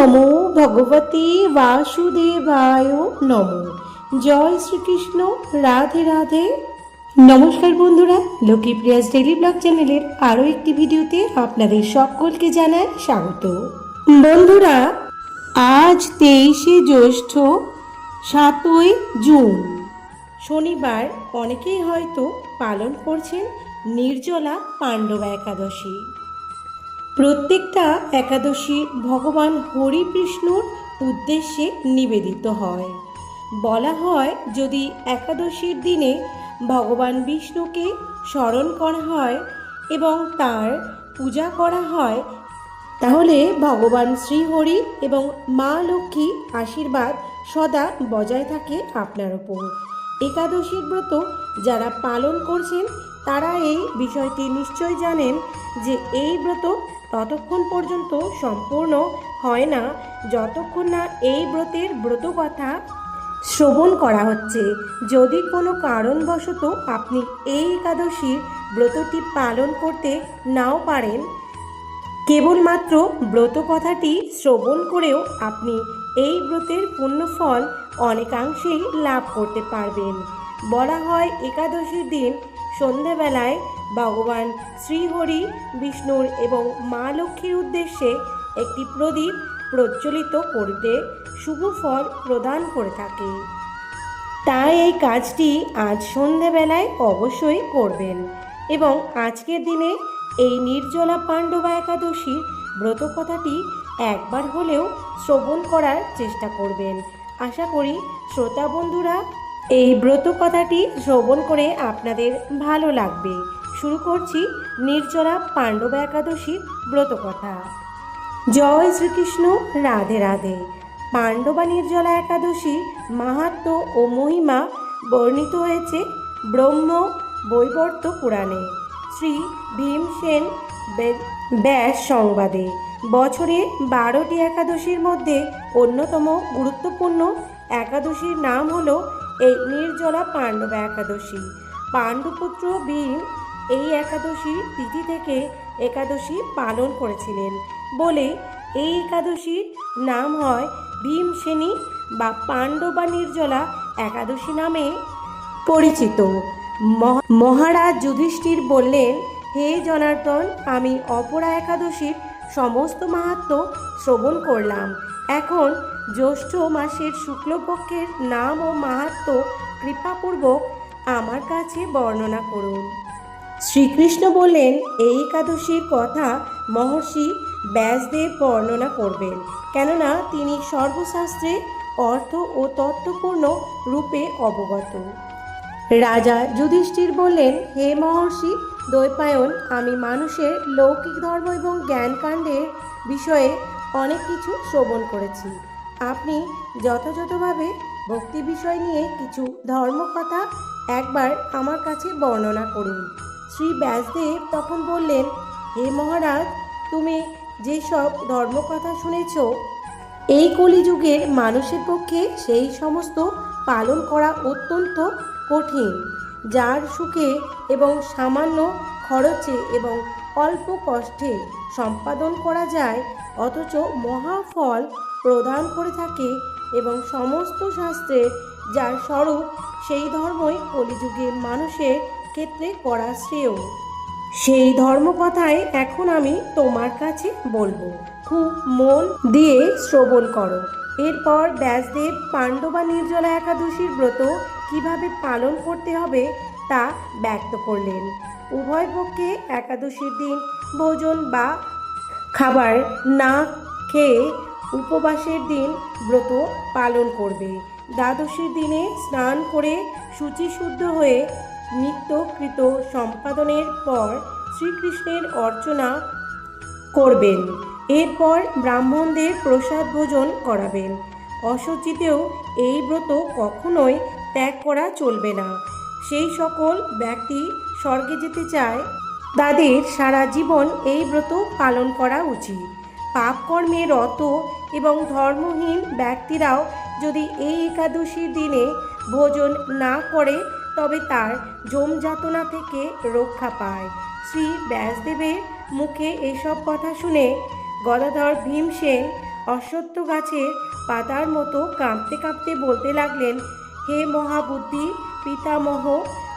নমো ভগবতে বাসুদেবায় নমো। জয় শ্রীকৃষ্ণ, রাধে রাধে। নমস্কার বন্ধুরা লক্ষ্মী প্রিয়াস ডেলি ব্লগ চ্যানেলের আরও একটি ভিডিওতে আপনাদের সকলকে জানাই স্বাগত। বন্ধুরা, আজ তেইশে জ্যৈষ্ঠ, সাতই জুন। শনিবার অনেকেই হয়তো পালন করছেন নির্জলা পাণ্ডবা একাদশী। প্রত্যেকটা একাদশী ভগবান হরি হরিবিষ্ণুর উদ্দেশ্যে নিবেদিত হয়। বলা হয়, যদি একাদশীর দিনে ভগবান বিষ্ণুকে স্মরণ করা হয় এবং তার পূজা করা হয়, তাহলে ভগবান শ্রীহরি এবং মা লক্ষ্মী আশীর্বাদ সদা বজায় থাকে আপনার ওপর একাদশীর ব্রত যারা পালন করছেন, তারা এই বিষয়টি নিশ্চয় জানেন যে এই ব্রত ততক্ষণ পর্যন্ত সম্পূর্ণ হয় না যতক্ষণ না এই ব্রতের ব্রত কথা শ্রবণ করা হচ্ছে। যদি কোনো কারণবশত আপনি এই একাদশীর ব্রতটি পালন করতে নাও পারেন, কেবলমাত্র ব্রত কথাটি শ্রবণ করেও আপনি এই ব্রতের পুণ্যফল অনেকাংশেই লাভ করতে পারবেন। বলা হয় একাদশীর দিন সন্ধ্যাবেলায় ভগবান শ্রীহরি, বিষ্ণুর এবং মা লক্ষ্মীর উদ্দেশ্যে একটি প্রদীপ প্রজ্বলিত করতে শুভ ফল প্রদান করে থাকে। তাই এই কাজটি আজ সন্ধেবেলায় অবশ্যই করবেন এবং আজকের দিনে এই নির্জলা পাণ্ডবা একাদশীর ব্রত কথাটি একবার হলেও শ্রবণ করার চেষ্টা করবেন। আশা করি শ্রোতা বন্ধুরা, এই ব্রত কথাটি শ্রবণ করে আপনাদের ভালো লাগবে। শুরু করছি নির্জলা পাণ্ডব একাদশীর ব্রত কথা জয় শ্রীকৃষ্ণ, রাধে রাধে। পাণ্ডবা নির্জলা একাদশী মাহাত্ম ও মহিমা বর্ণিত হয়েছে ব্রহ্ম বৈবর্ত পুরাণে। শ্রী ভীমসেন ব্যাস সংবাদে। বছরে বারোটি একাদশীর মধ্যে অন্যতম গুরুত্বপূর্ণ একাদশীর নাম হলো এই নির্জলা পাণ্ডবা একাদশী। পাণ্ডুপুত্র ভীম এই একাদশী তিথি থেকে একাদশী পালন করেছিলেন বলে এই একাদশীর নাম হয় ভীমসেনী বা পাণ্ডবা নির্জলা একাদশী নামে পরিচিত। মহা- মহারাজ যুধিষ্ঠির বললেন, হে জনার্দন, আমি অপরা একাদশীর সমস্ত মাহাত্ম শ্রবণ করলাম। এখন জ্যৈষ্ঠ মাসের শুক্লপক্ষের নাম ও মাহাত্ম কৃপাপূর্বক আমার কাছে বর্ণনা করুন। শ্রীকৃষ্ণ বললেন, এই একাদশীর কথা মহর্ষি ব্যাসদেব বর্ণনা করবেন। কেননা তিনি সর্বশাস্ত্রে অর্থ ও তত্ত্বপূর্ণ রূপে অবগত। রাজা যুধিষ্ঠির বললেন, হে মহর্ষি, দ্বৈপায়ন, আমি মানুষের লৌকিক ধর্ম এবং জ্ঞানকাণ্ডের বিষয়ে অনেক কিছু শ্রবণ করেছি। আপনি যথাযথভাবে ভক্তি বিষয় নিয়ে কিছু ধর্মকথা একবার আমার কাছে বর্ণনা করুন। শ্রী ব্যাসদেব তখন বললেন, হে মহারাজ, তুমি যেসব ধর্মকথা শুনেছ, এই কলিযুগের মানুষের পক্ষে সেই সমস্ত পালন করা অত্যন্ত কঠিন, যার সুখে এবং সামান্য খরচে এবং অল্প কষ্টে সম্পাদন করা যায়, অথচ মহাফল প্রদান করে থাকে এবং সমস্ত শাস্ত্রের যার স্বরূপ সেই ধর্মই কলিযুগে মানুষের ক্ষেত্রে করা শ্রেয়। সেই ধর্মকথায় এখন আমি তোমার কাছে বলব। খুব মন দিয়ে শ্রবণ করো। এরপর ব্যাসদেব পাণ্ডবা নির্জলা একাদশীর ব্রত কীভাবে পালন করতে হবে তা ব্যক্ত করলেন। উভয় পক্ষে একাদশীর দিন ভোজন বা খাবার না খেয়ে উপবাসের দিন ব্রত পালন করবে। দ্বাদশীর দিনে স্নান করে শুচিশুদ্ধ হয়ে নিত্যকৃত সম্পাদনের পর শ্রীকৃষ্ণের অর্চনা করবেন। এরপর ব্রাহ্মণদের প্রসাদ ভোজন করাবেন। অসুচিতেও এই ব্রত কখনোই ত্যাগ করা চলবে না। সেই সকল ব্যক্তি স্বর্গে যেতে চায়, তাদের সারা জীবন এই ব্রত পালন করা উচিত। পাপকর্মে রত এবং ধর্মহীন ব্যক্তিরাও যদি এই একাদশীর দিনে ভোজন না করে তবে তার জমযাতনা থেকে রক্ষা পায়। শ্রী ব্যাসদেবের মুখে এসব কথা শুনে গদাধর ভীমসেন অশ্বত্থ গাছের পাতার মতো কাঁপতে কাঁপতে বলতে লাগলেন, হে মহাবুদ্ধি, পিতামহ,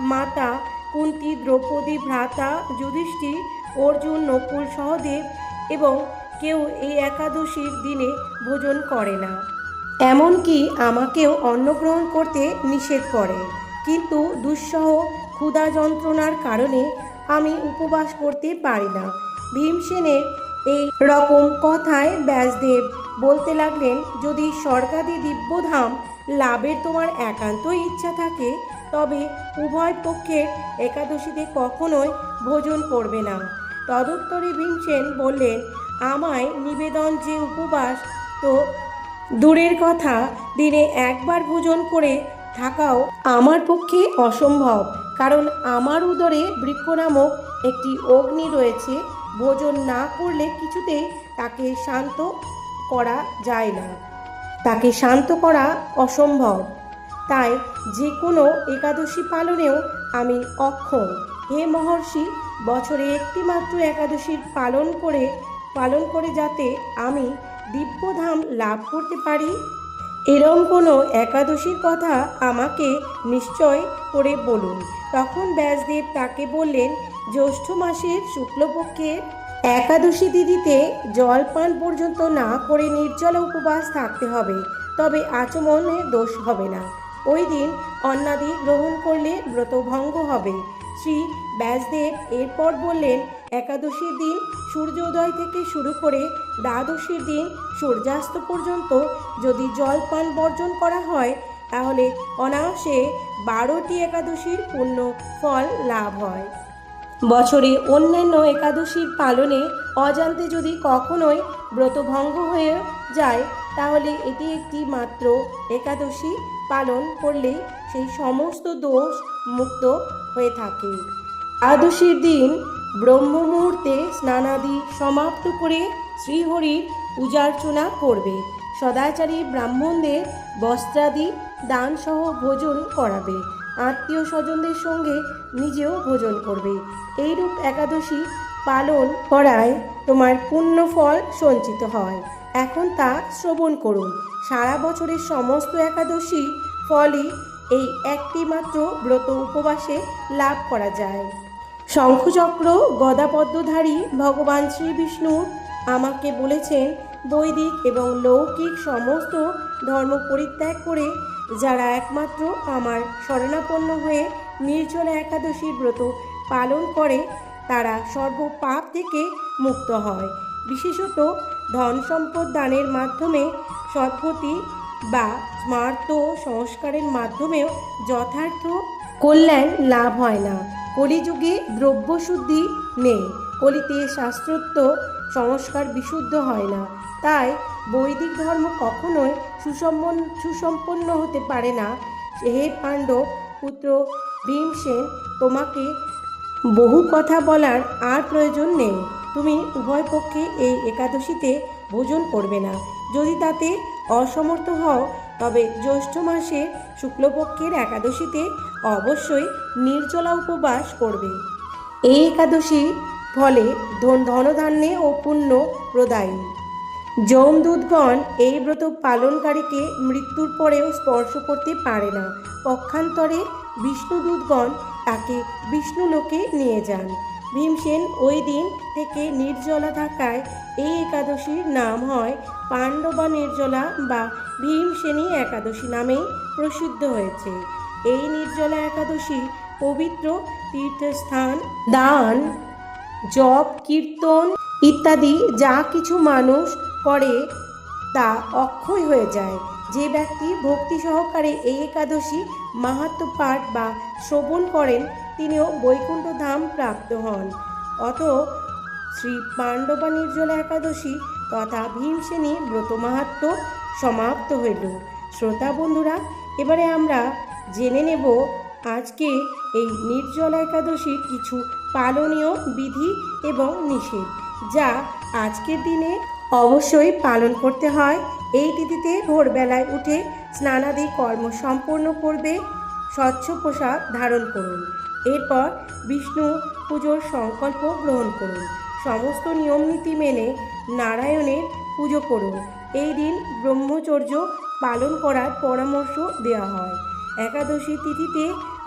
মাতা, কুন্তি, দ্রৌপদী, ভ্রাতা, যুধিষ্ঠির, অর্জুন, নকুল, সহদেব এবং কেউ এই একাদশীর দিনে ভোজন করে না। এমনকি আমাকেও অন্নগ্রহণ করতে নিষেধ করে। কিন্তু দুঃসহ ক্ষুধা যন্ত্রণার কারণে আমি উপবাস করতে পারি না। ভীমসেনের এই রকম কথায় ব্যাসদেব বলতে লাগলেন, যদি স্বর্গাদি দিব্যধাম লাভের তোমার একান্ত ইচ্ছা থাকে, তবে উভয় পক্ষের একাদশীতে কখনোই ভোজন করবে না। তদুত্তরে ভীমসেন বললেন, আমায় নিবেদন যে উপবাস তো দূরের কথা, দিনে একবার ভোজন করে থাকাও আমার পক্ষে অসম্ভব, কারণ আমার উদরে বৃক্ষ নামক একটি অগ্নি রয়েছে। ভোজন না করলে কিছুতেই তাকে শান্ত করা যায় না। তাকে শান্ত করা অসম্ভব। তাই যে কোনো একাদশী পালনেও আমি অক্ষম। হে মহর্ষি, বছরে একটি মাত্র একাদশীর পালন করে পালন করে যাতে আমি দিব্যধাম লাভ করতে পারি। এরম কোনো একাদশীর কথা আমাকে নিশ্চয় করে বলুন। তখন ব্যাসদেব তাকে বললেন, জ্যৈষ্ঠ মাসের শুক্লপক্ষের একাদশী তিথিতে জল পান পর্যন্ত না করে নির্জল উপবাস থাকতে হবে, তবে আচমনে দোষ হবে না। ওই দিন অন্নাদি গ্রহণ করলে ব্রত ভঙ্গ হবে। শ্রী ব্যাসদেব এরপর বললেন, একাদশীর দিন সূর্যোদয় থেকে শুরু করে দ্বাদশীর দিন সূর্যাস্ত পর্যন্ত যদি জলপান বর্জন করা হয়, তাহলে অনায়াসে বারোটি একাদশীর পূর্ণ ফল লাভ হয়। বছরে অন্যান্য একাদশীর পালনে অজান্তে যদি কখনোই ব্রতভঙ্গ হয়ে যায়, তাহলে এটি একটি মাত্র একাদশী পালন করলেই সেই সমস্ত দোষ মুক্ত হয়ে থাকে। দ্বাদশীর দিন ব্রহ্ম মুহূর্তে স্নানাদি সমাপ্ত করে শ্রীহরির পূজার্চনা করবে। সদাচারী ব্রাহ্মণদের বস্ত্রাদি, দানসহ ভোজন করাবে। আত্মীয় স্বজনদের সঙ্গে নিজেও ভোজন করবে। এইরূপ একাদশী পালন করায় তোমার পুণ্য ফল সঞ্চিত হয়। এখন তা শ্রবণ করুন। সারা বছরের সমস্ত একাদশী ফলই এই একটি মাত্র ব্রত উপবাসে লাভ করা যায়। শঙ্খচক্র, গদাপদ্মধারী ভগবান শ্রীবিষ্ণু আমাকে বলেছেন, বৈদিক এবং লৌকিক সমস্ত ধর্ম পরিত্যাগ করে যারা একমাত্র আমার শরণাপন্ন হয়ে নির্জলা একাদশীর ব্রত পালন করে, তারা সর্বপাপ থেকে মুক্ত হয়। বিশেষত ধন সম্পদ দানের মাধ্যমে সদ্গতি বা স্মার্ত সংস্কারের মাধ্যমেও যথার্থ কল্যাণ লাভ হয় না। কলিযুগে দ্রব্যশুদ্ধি নেই। কলিতে শাস্ত্রোক্ত সংস্কার বিশুদ্ধ হয় না। তাই বৈদিক ধর্ম কখনোই সুসম্পন্ন সুসম্পন্ন হতে পারে না। হে পাণ্ডব পুত্র ভীমসেন, তোমাকে বহু কথা বলার আর প্রয়োজন নেই। তুমি উভয় পক্ষে এই একাদশীতে ভোজন করবে না। যদি তাতে অসমর্থ হও তবে জ্যৈষ্ঠ মাসে শুক্লপক্ষের একাদশীতে অবশ্যই নির্জলা উপবাস করবে। এই একাদশী ফলে ধন ধনধান্যে ও পুণ্য প্রদায়ী। যমদূতগণ এই ব্রত পালনকারীকে মৃত্যুর পরেও স্পর্শ করতে পারে না। পক্ষান্তরে বিষ্ণুদূতগণ তাকে বিষ্ণুলোকে নিয়ে যান। ভীমসেন ওই দিন থেকে নির্জলা থাকায় এই একাদশীর নাম হয় পাণ্ডবা নির্জলা বা ভীমসেনী একাদশী নামেই প্রসিদ্ধ হয়েছে। এই নির্জলা একাদশী পবিত্র তীর্থস্থান, দান, জপ, কীর্তন ইত্যাদি যা কিছু মানুষ করে তা অক্ষয় হয়ে যায়। যে ব্যক্তি ভক্তি সহকারে এই একাদশী মাহাত্ম পাঠ বা শ্রবণ করেন তিনিও বৈকুণ্ঠ ধাম প্রাপ্ত হন। অত শ্রী পাণ্ডবা নির্জলা একাদশী তথা ভীমসেনী ব্রত মাহাত্ম সমাপ্ত হইল। শ্রোতা বন্ধুরা, এবারে আমরা জেনে নেব আজকে এই নির্জলা একাদশীর কিছু পালনীয় বিধি এবং নিষেধ, যা আজকের দিনে অবশ্যই পালন করতে হয়। এই তিথিতে ভোরবেলায় উঠে স্নানাদি কর্ম সম্পন্ন করবে, স্বচ্ছ পোশাক ধারণ করুন। এরপর বিষ্ণু পুজোর সংকল্প গ্রহণ করুন। সমস্ত নিয়মনীতি মেনে নারায়ণের পুজো করুন। এই দিন ব্রহ্মচর্য পালন করার পরামর্শ দেওয়া হয়। একাদশী তিথিতে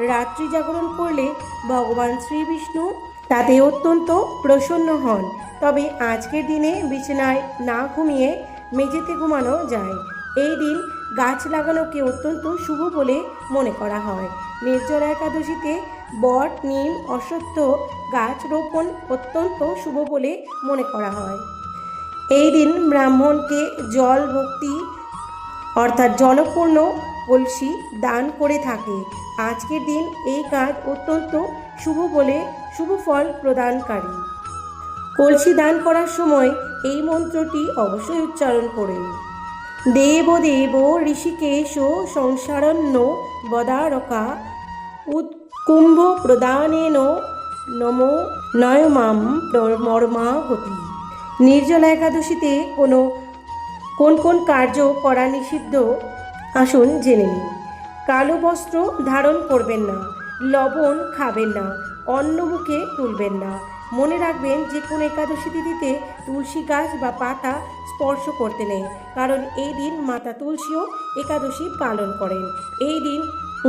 রাত্রি জাগরণ করলে ভগবান শ্রীবিষ্ণু তাতে অত্যন্ত প্রসন্ন হন। তবে আজকের দিনে বিছানায় না ঘুমিয়ে মেঝেতে ঘুমানো যায়। এই দিন গাছ লাগানোকে অত্যন্ত শুভ বলে মনে করা হয়। নির্জলা একাদশীতে বট, নিম, অশ্বত্থ গাছ রোপণ অত্যন্ত শুভ বলে মনে করা হয়। এই দিন ব্রাহ্মণকে জল ভক্তি, অর্থাৎ জলপূর্ণ কলসি দান করে থাকে। আজকের দিন এই কাজ অত্যন্ত শুভ বলে শুভ ফল প্রদানকারী। কলসি দান করার সময় এই মন্ত্রটি অবশ্যই উচ্চারণ করুন। দেব দেব, ঋষিকেশ, সংসারণ্য, বদারকা উৎকুম্ভ প্রদানেন নমো নয়মাম মর্মাগতি নির্জলা একাদশীতে কোনো কোন কোন কার্য করা নিষিদ্ধ? আসুন জেনে নিন কালো বস্ত্র ধারণ করবেন না, লবণ খাবেন না অন্ন মুখে তুলবেন না। মনে রাখবেন যে কোনো একাদশী তিথিতে তুলসী গাছ বা পাতা স্পর্শ করতে নেই, কারণ এই দিন মাতা তুলসীও একাদশী পালন করেন। এই দিন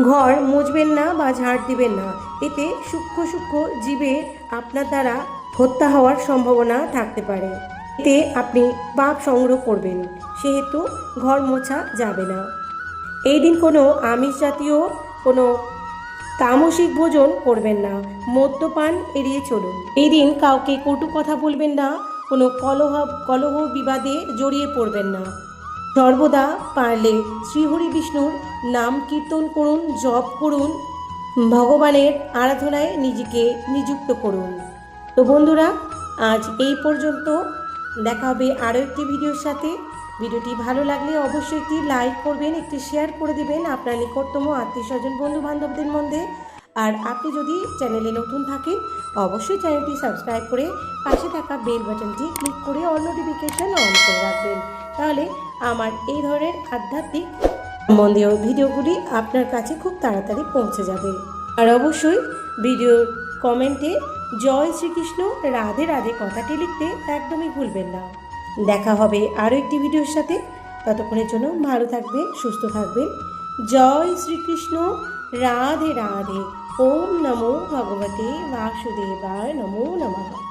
ঘর মুছবেন না বা ঝাড় দিবেন না। এতে সূক্ষ্ম সূক্ষ্ম জীবের আপনার দ্বারা হত্যা হওয়ার সম্ভাবনা থাকতে পারে। এতে আপনি পাপ সংগ্রহ করবেন, সেহেতু ঘর মোছা যাবে না। এই দিন কোনো আমিষ জাতীয়, কোনো তামসিক ভোজন করবেন না। মদ্যপান এড়িয়ে চলুন। এই দিন কাউকে কটু কথা বলবেন না, কোনো কলহ কলহ বিবাদে জড়িয়ে পড়বেন না। সর্বদা পারলে শ্রীহরি বিষ্ণুর নাম কীর্তন করুন, জপ করুন, ভগবানের আরাধনায় নিজেকে নিযুক্ত করুন। তো বন্ধুরা, আজ এই পর্যন্ত। দেখা হবে আরও একটি ভিডিওর সাথে। ভিডিওটি ভালো লাগলে অবশ্যই একটি লাইক করবেন, একটি শেয়ার করে দেবেন আপনার নিকটতম আত্মীয় স্বজন বন্ধু বান্ধবদের মধ্যে। আর আপনি যদি চ্যানেলে নতুন থাকেন, অবশ্যই চ্যানেলটি সাবস্ক্রাইব করে পাশে থাকা বেল বাটনটি ক্লিক করে অল নোটিফিকেশন অন করে রাখবেন। তাহলে আমার এই ধরনের আধ্যাত্মিক সম্বন্ধীয় ভিডিওগুলি আপনার কাছে খুব তাড়াতাড়ি পৌঁছে যাবে। আর অবশ্যই ভিডিওর কমেন্টে জয় শ্রীকৃষ্ণ, রাধে রাধে কথাটি লিখতে একদমই ভুলবেন না। দেখা হবে আরও একটি ভিডিওর সাথে। ততক্ষণের জন্য ভালো থাকবেন, সুস্থ থাকবেন। জয় শ্রীকৃষ্ণ, রাধে রাধে। ওম নমো ভগবতে বাসুদেবায় নমো নমঃ।